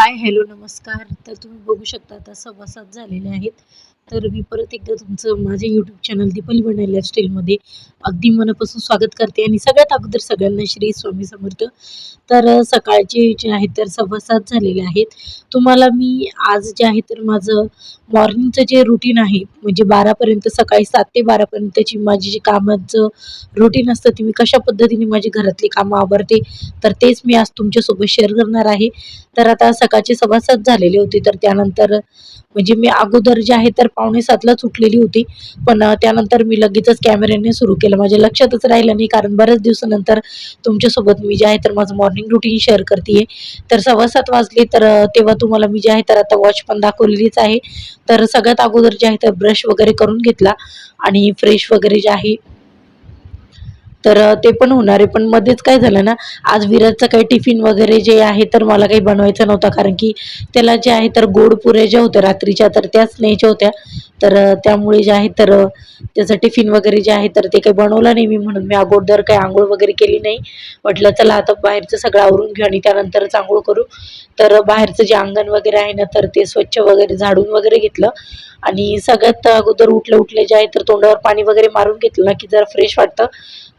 Hi hello नमस्कार. तर तुम्ही बघू शकता आता सव्वा सात झालेले आहेत. तर मी परत एकदा तुमचं माझे यूट्यूब चॅनल दीपली बनाई लाईफस्टाईलमध्ये अगदी मनापासून स्वागत करते आणि सगळ्यात अगोदर सगळ्यांना श्री स्वामी समर्थ. तर सकाळचे जे आहेत तर सव्वा सात झालेले आहेत. तुम्हाला मी आज जे आहे तर माझं मॉर्निंगचं जे रुटीन आहे म्हणजे बारापर्यंत सकाळी सात ते बारापर्यंतची माझी जी कामाचं रुटीन असतं ती मी कशा पद्धतीने माझी घरातली कामं आवरते तर तेच मी आज तुमच्यासोबत शेअर करणार आहे. तर आता सकाळचे सव्वा सात झालेले होते तर त्यानंतर म्हणजे मी अगोदर जे आहे तर पावणे सातलाच उठलेली होती. पण त्यानंतर मी लगेचच कॅमेऱ्याने सुरू केलं. माझ्या लक्षातच राहिलं नाही कारण बऱ्याच दिवसानंतर तुमच्यासोबत मी जे आहे तर माझं मॉर्निंग रुटीन शेअर करते तर सव्वा सात वाजले तर तेव्हा तुम्हाला मी जे आहे तर आता वॉच पण दाखवलेलीच आहे. तर सगळ्यात अगोदर जे आहे तर ब्रश वगैरे करून घेतला. आणि फ्रेश वगैरे जे आहे तर ते पण होणार आहे. पण मध्येच काय झालं ना आज विराजचं काही टिफिन वगैरे जे आहे तर मला काही बनवायचं नव्हता. कारण की त्याला जे आहे तर गोड पुऱ्या ज्या होत्या रात्रीच्या तर त्याच न्यायच्या होत्या. तर त्यामुळे जे आहे तर त्याचं टिफिन वगैरे जे आहे तर ते काही बनवलं नाही मी म्हणून. मी अगोदर काही आंघोळ वगैरे केली नाही. म्हटलं चला आता बाहेरचं सगळं आवरून घेऊ आणि त्यानंतरच आंघोळ करू. तर बाहेरचं जे अंगण वगैरे आहे ना तर ते स्वच्छ वगैरे झाडून वगैरे घेतलं. आणि सगळ्यात अगोदर उठले उठले जे आहे तर तोंडावर पाणी वगैरे मारून घेतलं ना की जरा फ्रेश वाटतं.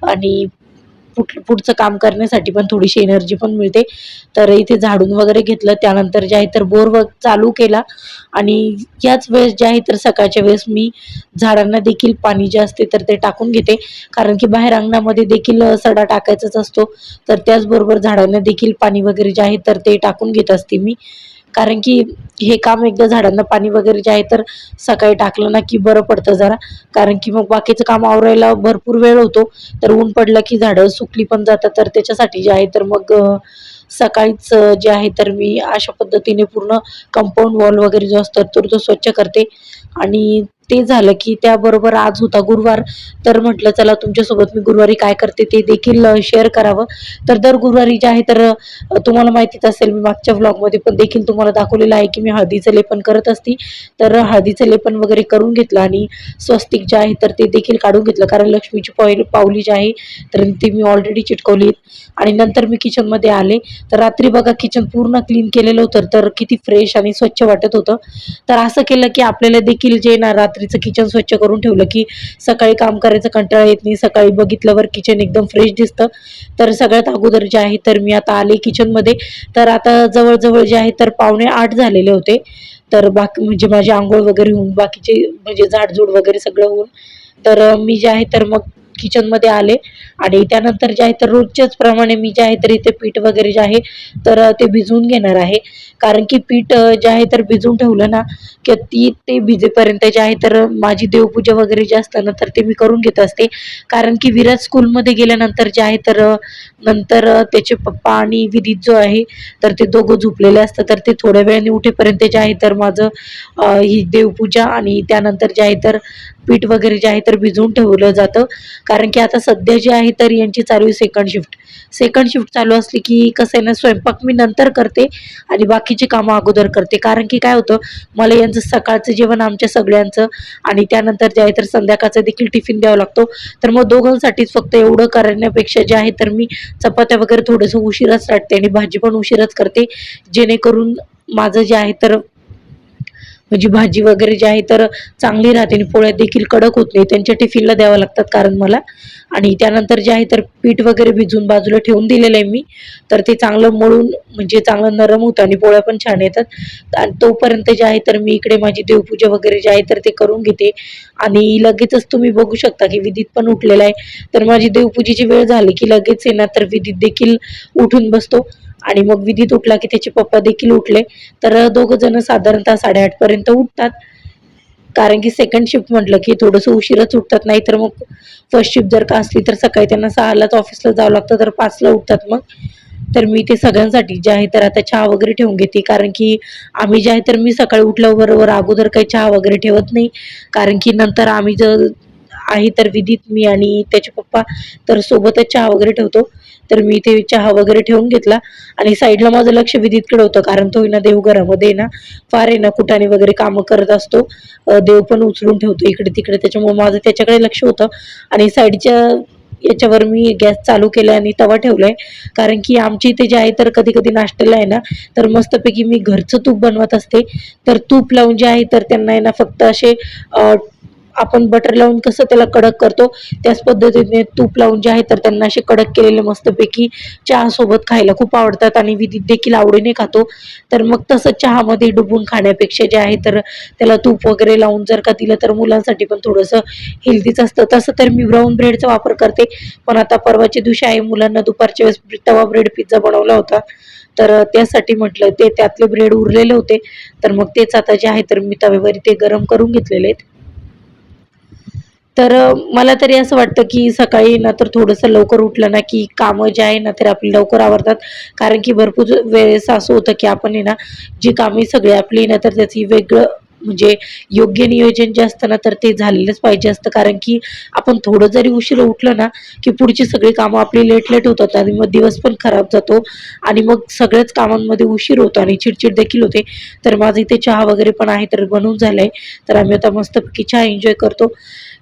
आणि पुढ पुढचं काम करण्यासाठी पण थोडीशी एनर्जी पण मिळते. तर इथे झाडून वगैरे घेतलं त्यानंतर जे आहे तर बोर व चालू केला. आणि याच वेळेस जे आहे तर सकाळच्या वेळेस मी झाडांना देखील पाणी जे असते तर ते टाकून घेते. कारण की बाहेर अंगणामध्ये देखील सडा टाकायचाच असतो. तर त्याचबरोबर झाडांना देखील पाणी वगैरे जे आहे तर ते टाकून घेत असते मी. कारण की हे काम एकदा झाडांना पाणी वगैरे जे आहे तर सकाळी टाकलं ना की बरं पडतं जरा. कारण की मग बाकीचं काम आवरायला भरपूर वेळ होतो. तर ऊन पडलं की झाडं सुकली पण जातात. तर त्याच्यासाठी जे आहे तर मग सकाळीच जे आहे तर मी अशा पद्धतीने पूर्ण कंपाऊंड वॉल वगैरे जो असतो तर तो स्वच्छ करते. आणि ते झालं की त्याबरोबर आज होता गुरुवार. तर म्हटलं चला तुमच्यासोबत मी गुरुवारी काय करते ते देखील शेअर करावं. तर दर गुरुवारी जे आहे तर तुम्हाला माहितीच असेल मी मागच्या व्लॉगमध्ये पण देखील तुम्हाला दाखवलेलं आहे की मी हळदीचं लेपन करत असते. तर हळदीचं लेपन वगैरे करून घेतलं आणि स्वस्तिक जे आहे तर ते देखील काढून घेतलं. कारण लक्ष्मीची पहिली पावली जी आहे तर ती मी ऑलरेडी चिटकवली आणि नंतर मी किचनमध्ये आले. तर रात्री बघा किचन पूर्ण क्लीन केलेलं होतं. तर किती फ्रेश आणि स्वच्छ वाटत होतं. तर असं केलं की आपल्याला देखील जे ना रात्री रात्रीचं किचन स्वच्छ करून ठेवलं की सकाळी काम करायचं कंटाळा येत नाही. सकाळी बघितल्यावर किचन एकदम फ्रेश दिसतं. तर सगळ्यात अगोदर जे आहे तर मी आता आले किचनमध्ये तर आता जवळजवळ जे आहे तर पावणे आठ झालेले होते. तर बाकी म्हणजे माझी आंघोळ वगैरे होऊन बाकीचे म्हणजे झाडझूड वगैरे सगळं होऊन. तर मी जे आहे तर मग किचनमध्ये आले. आणि त्यानंतर जे आहे तर रोजच्याच प्रमाणे मी जे आहे तर इथे पीठ वगैरे जे आहे तर ते भिजवून घेणार आहे. कारण की पीठ जे आहे तर भिजवून ठेवलं ना की ती ते भिजेपर्यंत जे आहे तर माझी देवपूजा वगैरे जे असतं ना तर ते मी करून घेत असते. कारण की विराज स्कूलमध्ये गेल्यानंतर जे आहे तर नंतर त्याचे पप्पा आणि विदित जो आहे तर ते दोघं झोपलेले असतात. तर ते थोड्या वेळाने उठेपर्यंत जे आहे तर माझं ही देवपूजा आणि त्यानंतर जे आहे तर पीठ वगैरे जे आहे तर भिजवून ठेवलं जातं. कारण की आता सध्या जे आहे तर यांची चालू आहे सेकंड शिफ्ट सेकंड शिफ्ट चालू असली की कसं आहे ना स्वयंपाक मी नंतर करते आणि बाकीची कामं अगोदर करते. कारण की काय होतं मला यांचं सकाळचं जेवण आमच्या सगळ्यांचं आणि त्यानंतर जे आहे तर संध्याकाळचं देखील टिफिन द्यावा लागतो. तर मग दोघांसाठीच फक्त एवढं करण्यापेक्षा जे आहे तर मी चपात्या वगैरे थोडंसं उशिराच साठते आणि भाजी पण उशिराच करते. जेणेकरून माझं जे आहे तर म्हणजे भाजी वगैरे जी आहे तर चांगली राहते आणि पोळ्या देखील कडक होत नाही. त्यांच्या टिफिनला द्यावं लागतात कारण मला. आणि त्यानंतर जे आहे तर पीठ वगैरे भिजून बाजूला ठेवून दिलेलं आहे मी. तर ते चांगलं मळून म्हणजे चांगलं नरम होतं आणि पोळ्या पण छान येतात. आणि तोपर्यंत जे आहे तर मी इकडे माझी देवपूजा वगैरे जे आहे तर ते करून घेते. आणि लगेचच तुम्ही बघू शकता की विधीत पण उठलेला आहे. तर माझी देवपूजेची वेळ झाली की लगेच आहे ना तर विधीत देखील उठून बसतो. आणि मग विधीत उठला की त्याचे पप्पा देखील उठले. तर दोघं जण साधारणतः साडेआठ पर्यंत उठतात. कारण की सेकंड शिफ्ट म्हटलं की थोडंसं उशीरच उठतात. नाही तर मग फर्स्ट शिफ्ट जर का असली तर सकाळी त्यांना सहालाच ऑफिसला जावं लागतं. तर पाचला उठतात मग. तर मी ते सगळ्यांसाठी जे आहे तर आता चहा वगैरे ठेवून घेते. कारण की आम्ही जे आहे तर मी सकाळी उठल्याबरोबर अगोदर काही चहा वगैरे ठेवत नाही. कारण की नंतर आम्ही जर आहे तर विधीत मी आणि त्याचे पप्पा तर सोबतच चहा वगैरे ठेवतो. तर मी ते चहा वगैरे ठेवून घेतला. आणि साईडला माझं लक्ष विधीतकडे होतं कारण तो आहे ना देवघरामध्ये आहे ना फार आहे ना कुठाने वगैरे कामं करत असतो. देव पण उचलून ठेवतो इकडे तिकडे त्याच्यामुळे माझं त्याच्याकडे लक्ष होतं. आणि साईडच्या याच्यावर मी गॅस चालू केला आणि तवा ठेवलाय. कारण की आमच्या इथे जे आहे तर कधी कधी नाश्त्याला आहे ना तर मस्तपैकी मी घरचं तूप बनवत असते. तर तूप लावून जे आहे तर त्यांना आहे ना फक्त असे आपण बटर लावून कसं त्याला कडक करतो त्याच पद्धतीने तूप लावून जे आहे तर त्यांना असे कडक केलेले मस्तपैकी चहासोबत खायला खूप आवडतात आणि विधीत देखील आवडीने खातो. तर मग तसं चहामध्ये डुबून खाण्यापेक्षा जे आहे तर त्याला तूप वगैरे लावून जर का दिलं तर मुलांसाठी पण थोडंसं हेल्दीच असतं. तसं तर मी ब्राऊन ब्रेडचा वापर करते. पण आता परवाच्या दिवशी आहे मुलांना दुपारच्या वेळेस तवा ब्रेड पिझ्झा बनवला होता. तर त्यासाठी म्हटलं ते त्यातले ब्रेड उरलेले होते. तर मग तेच आता जे आहे तर मी तव्यावर ते गरम करून घेतलेले आहेत. तर मला तरी असं वाटतं की सकाळी ना तर थोडंसं लवकर उठलं ना की कामं जे आहे ना तर आपली लवकर आवरतात. कारण की भरपूर वेळेस असं होतं की आपण आहे ना जी कामे सगळी आपली ना तर त्याची वेगळं म्हणजे योग्य नियोजन जे असतं ना तर ते झालेलंच पाहिजे असतं. कारण की आपण थोडं जरी उशीर उठलं ना की पुढची सगळी कामं आपली लेट लेट होतात आणि मग दिवस पण खराब जातो आणि मग सगळ्याच कामांमध्ये उशीर होतो आणि चिडचिड देखील होते. तर माझं इथे चहा वगैरे पण आहे तर बनवून झालंय. तर आम्ही आता मस्तपैकी चहा एन्जॉय करतो.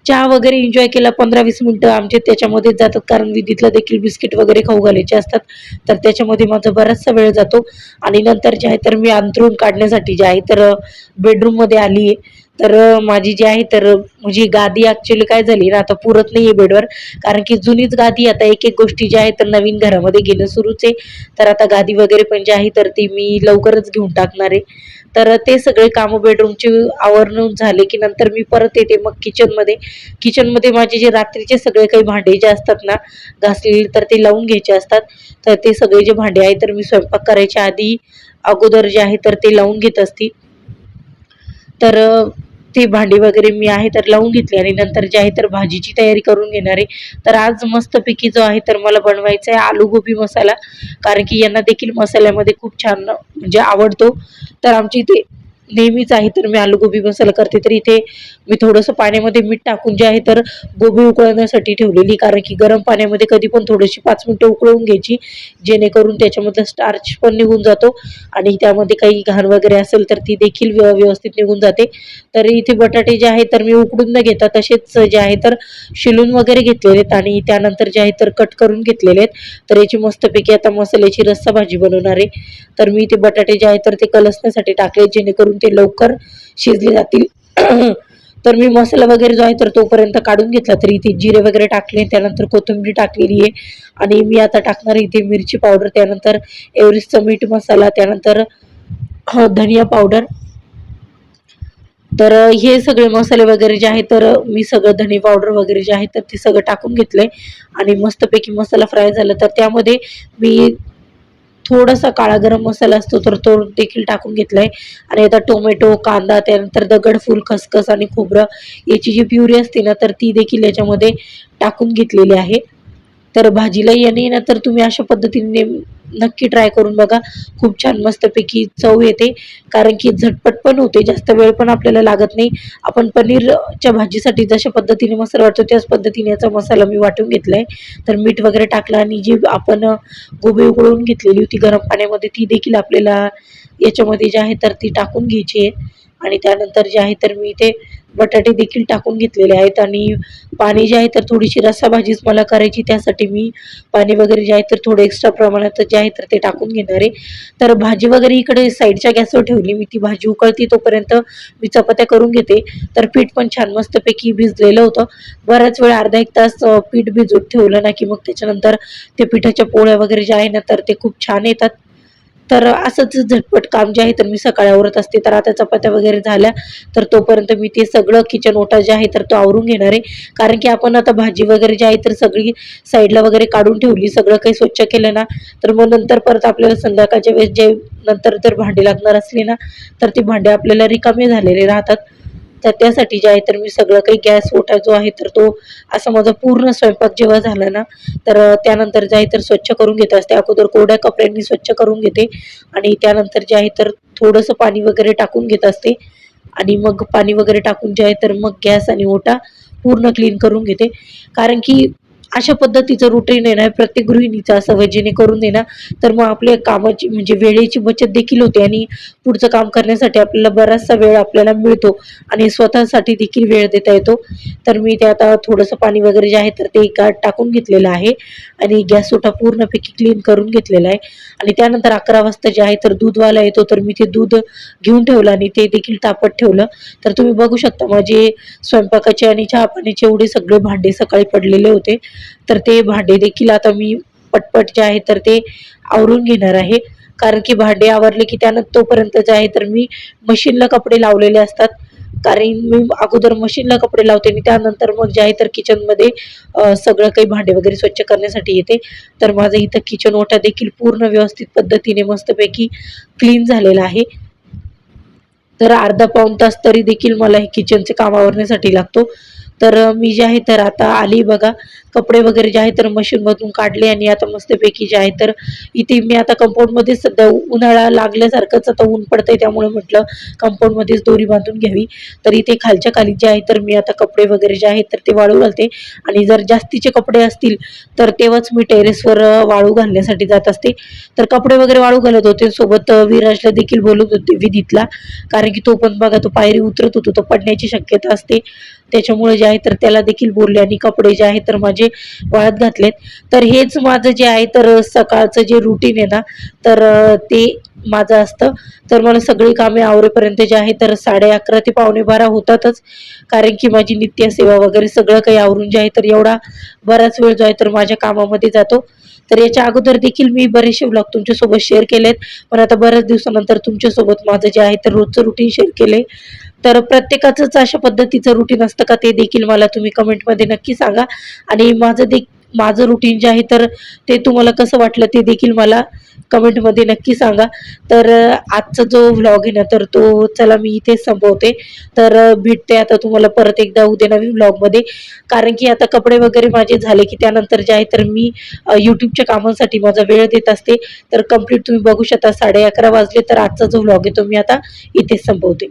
चहा वगैरे एन्जॉय केला पंधरा वीस मिनटं आमचे त्याच्यामध्ये जातात. कारण विधीतला देखील बिस्किट वगैरे खाऊ घालायचे असतात. तर त्याच्यामध्ये माझा बराचसा वेळ जातो. आणि नंतर जे आहे तर मी अंतरून काढण्यासाठी जे आहे तर बेडरूममध्ये आली आहे तर माझी जी आहे तर म्हणजे गादी ॲक्च्युली काय झाली ना आता पुरत नाही आहे बेडवर. कारण की जुनीच गादी आता एक एक गोष्टी ज्या आहेत तर नवीन घरामध्ये घेणं सुरूच आहे. तर आता गादी वगैरे पण जी आहे तर ती मी लवकरच घेऊन टाकणार आहे. तर ते सगळे कामं बेडरूमचे आवरणून झाले की नंतर मी परत येते मग किचनमध्ये किचनमध्ये माझे जे रात्रीचे सगळे काही भांडे जे असतात ना घासलेले तर ते लावून घ्यायचे असतात. तर ते सगळे जे भांडे आहे तर मी स्वयंपाक करायच्या आधी अगोदर जे आहे तर ते लावून घेत असते. तर ती भांडी वगैरे मी आहे तर लावून घेतली आणि नंतर जे आहे तर भाजीची तयारी करून घेणार आहे. तर आज मस्तपैकी जो आहे तर मला बनवायचा आहे आलू गोबी मसाला. कारण की यांना देखील मसाल्यामध्ये खूप छान म्हणजे आवडतो. तर आमच्या इथे नेहमीच आहे तर मी आलू गोबी मसाला करते तर इथे मी थोडंसं पाण्यामध्ये मीठ टाकून जे आहे तर गोबी उकळण्यासाठी ठेवलेली कारण की गरम पाण्यामध्ये कधी पण थोडीशी पाच मिनटं उकळून घ्यायची जेणेकरून त्याच्यामधलं स्टार्च पण निघून जातो आणि त्यामध्ये काही घाण वगैरे असेल तर ती देखील व्यवस्थित निघून जाते. तर इथे बटाटे जे आहे तर मी उकडून न घेता तसेच जे आहे तर शिलून वगैरे घेतलेले आहेत आणि त्यानंतर जे आहे तर कट करून घेतलेले आहेत. तर याची मस्तपैकी आता मसाल्याची रस्सा भाजी बनवणार आहे. तर मी ते बटाटे जे आहे तर ते कलसण्यासाठी टाकले जेणेकरून ते लवकर शिजले जातील. तर मी मसाला वगैरे जो आहे तर तोपर्यंत काढून घेतला तर इथे जिरे वगैरे टाकले त्यानंतर कोथिंबीर टाकलेली आहे. आणि मी आता टाकणार इथे मिरची पावडर त्यानंतर एव्हरेस्टचा मीठ मसाला त्यानंतर हो, धनिया पावडर. तर हे सगळे मसाले वगैरे जे आहे तर मी सगळं धने पावडर वगैरे जे आहे तर ते सगळं टाकून घेतलंय. आणि मस्तपैकी मसाला फ्राय झाला तर त्यामध्ये मी थोडासा काळा गरम मसाला असतो तर तो देखील टाकून घेतलाय. आणि आता टोमॅटो कांदा त्यानंतर दगडफूल खसखस आणि खोबरं याची जी प्युरी असते ना तर ती देखील याच्यामध्ये टाकून घेतलेली आहे. तर भाजीला येणे ना तर तुम्ही अशा पद्धतीने नक्की ट्राय करून बघा. खूप छान मस्तपैकी चव येते. कारण की झटपट पण होते जास्त वेळ पण आपल्याला लागत नाही. आपण पनीरच्या भाजीसाठी जशा पद्धतीने मसाला वाटतो त्याच पद्धतीने याचा मसाला मी वाटून घेतलाय. तर मीठ वगैरे टाकलं आणि जी आपण गोबी उकळून घेतलेली होती गरम पाण्यामध्ये ती देखील आपल्याला याच्यामध्ये जे आहे तर ती टाकून घ्यायची आहे. आणि त्यानंतर जे आहे तर मी ते बटाटे देखील टाकून घेतलेले आहेत आणि पाणी जे आहे तर थोडीशी रस्सा भाजीच मला करायची त्यासाठी मी पाणी वगैरे जे आहे तर थोडं एक्स्ट्रा प्रमाणात जे आहे तर ते टाकून घेणार आहे. तर भाजी वगैरे इकडे साईडच्या गॅसवर ठेवली मी ती भाजी उकळती तोपर्यंत मी चपात्या करून घेते. तर पीठ पण छान मस्तपैकी भिजलेलं होतं. बराच वेळ अर्धा एक तास पीठ भिजून ठेवलं ना की मग त्याच्यानंतर ते पिठाच्या पोळ्या वगैरे जे आहे ना तर ते खूप छान येतात. तर असंच झटपट काम जे आहे तर मी सकाळी आवरत असते. तर आता चपात्या वगैरे झाल्या तर तोपर्यंत मी ते सगळं किचन ओटा जे आहे तर तो आवरून घेणार आहे. कारण की आपण आता भाजी वगैरे जी आहे तर सगळी साईडला वगैरे काढून ठेवली सगळं काही स्वच्छ केलं ना तर मग नंतर परत आपल्याला संध्याकाळच्या वेळेस जे नंतर जर भांडी लागणार असली ना तर ती भांडे आपल्याला रिकामे झालेले राहतात. तर त्यासाठी जे आहे तर मी सगळं काही गॅस ओटा जो आहे तर तो असा माझा पूर्ण स्वयंपाक जेव्हा झाला ना तर त्यानंतर जे आहे तर स्वच्छ करून घेत असते. अगोदर कोरड्या कपड्यांनी स्वच्छ करून घेते आणि त्यानंतर जे आहे तर थोडंसं पाणी वगैरे टाकून घेत असते. आणि मग पाणी वगैरे टाकून जे आहे तर मग गॅस आणि ओटा पूर्ण क्लीन करून घेते. कारण की अशा पद्धतीचं रुटीन आहे प्रत्येक गृहिणीचं असावं जेणेकरून आहे तर मग आपल्या कामाची म्हणजे वेळेची बचत देखील होते आणि पुढचं काम करण्यासाठी आपल्याला बराचसा वेळ आपल्याला मिळतो आणि स्वतःसाठी देखील वेळ देता येतो. तर मी ते आता थोडंसं पाणी वगैरे जे आहे तर ते एका टाकून घेतलेलं आहे आणि गॅस ओटा पूर्णपैकी क्लीन करून घेतलेला आहे. आणि त्यानंतर अकरा वाजता जे आहे तर दूधवाला येतो तर मी ते दूध घेऊन ठेवलं आणि ते देखील तापत ठेवलं. तर तुम्ही बघू शकता माझे स्वयंपाकाचे आणि चहा पाण्याचे एवढे सगळे भांडे सकाळी पडलेले होते. तर ते भांडे देखील आता मी पटपट जे आहे तर ते आवरून घेणार आहे. कारण की भांडे आवरले की त्यानंतर तोपर्यंत जे आहे तर मी मशीनला कपडे लावलेले असतात. कारण मी अगोदर मशीनला कपडे लावते आणि त्यानंतर मग जे आहे तर किचनमध्ये सगळं काही भांडे वगैरे स्वच्छ करण्यासाठी येते. तर माझं इथं किचन ओटा देखील पूर्ण व्यवस्थित पद्धतीने मस्तपैकी क्लीन झालेला आहे. तर अर्धा पाऊण तास तरी देखील मला हे किचनचे काम आवरण्यासाठी लागतो. तर मी जे आहे तर आता आली बघा. कपडे वगैरे जे आहे तर मशीनमधून काढले आणि आता मस्तपैकी जे आहे तर इथे मी आता कंपाऊंडमध्येच सध्या उन्हाळा लागल्यासारखंच आता ऊन पडतंय त्यामुळे म्हटलं कंपाऊंडमध्येच दोरी बांधून घ्यावी. तर इथे खालच्या खाली जे आहे तर मी आता कपडे वगैरे जे आहेत तर ते वाळू घालते. आणि जर जास्तीचे कपडे असतील तर तेव्हाच मी टेरेसवर वाळू घालण्यासाठी जात असते. तर कपडे वगैरे वाळू घालत होते. सोबत विराजला देखील बोलत होते विधीतला. कारण की तो पण बघा तो पायरी उतरत होतो तो पडण्याची शक्यता असते. त्याच्यामुळे जे आहे तर त्याला देखील बोलले आणि कपडे जे आहे तर माझे वाळत घातलेत. तर हेच माझं जे आहे तर सकाळचं जे रुटीन आहे ना तर ते माझं असतं. तर मला सगळी कामे आवरेपर्यंत जे आहे तर साडे अकरा ते पावणे बारा होतातच. कारण की माझी नित्यसेवा वगैरे सगळं काही आवरून जे आहे तर एवढा बराच वेळ जो आहे तर माझ्या कामामध्ये जातो. तर याच्या अगोदर देखील मी बरेचसे ब्लॉग तुमच्यासोबत शेअर केलेत. पण आता बऱ्याच दिवसानंतर तुमच्यासोबत माझं जे आहे तर रोजचं रुटीन शेअर केलंय. तर प्रत्येकाचंच अशा पद्धतीचं रुटीन असतं का ते देखील मला तुम्ही कमेंटमध्ये नक्की सांगा. आणि माझं दे माझं रुटीन जे आहे तर ते तुम्हाला कसं वाटलं ते देखील मला कमेंटमध्ये नक्की सांगा. तर आजचा जो व्लॉग आहे ना तर तो चला मी इथेच संपवते. तर भेटते आता तुम्हाला परत एकदा उद्या नवीन व्लॉगमध्ये कारण की आता कपडे वगैरे माझे झाले की त्यानंतर जे आहे तर मी यूट्यूबच्या कामांसाठी माझा वेळ देत असते. तर कंप्लीट तुम्ही बघू शकता. साडे अकरा वाजले तर आजचा जो व्लॉग आहे तो मी आता इथेच संपवते.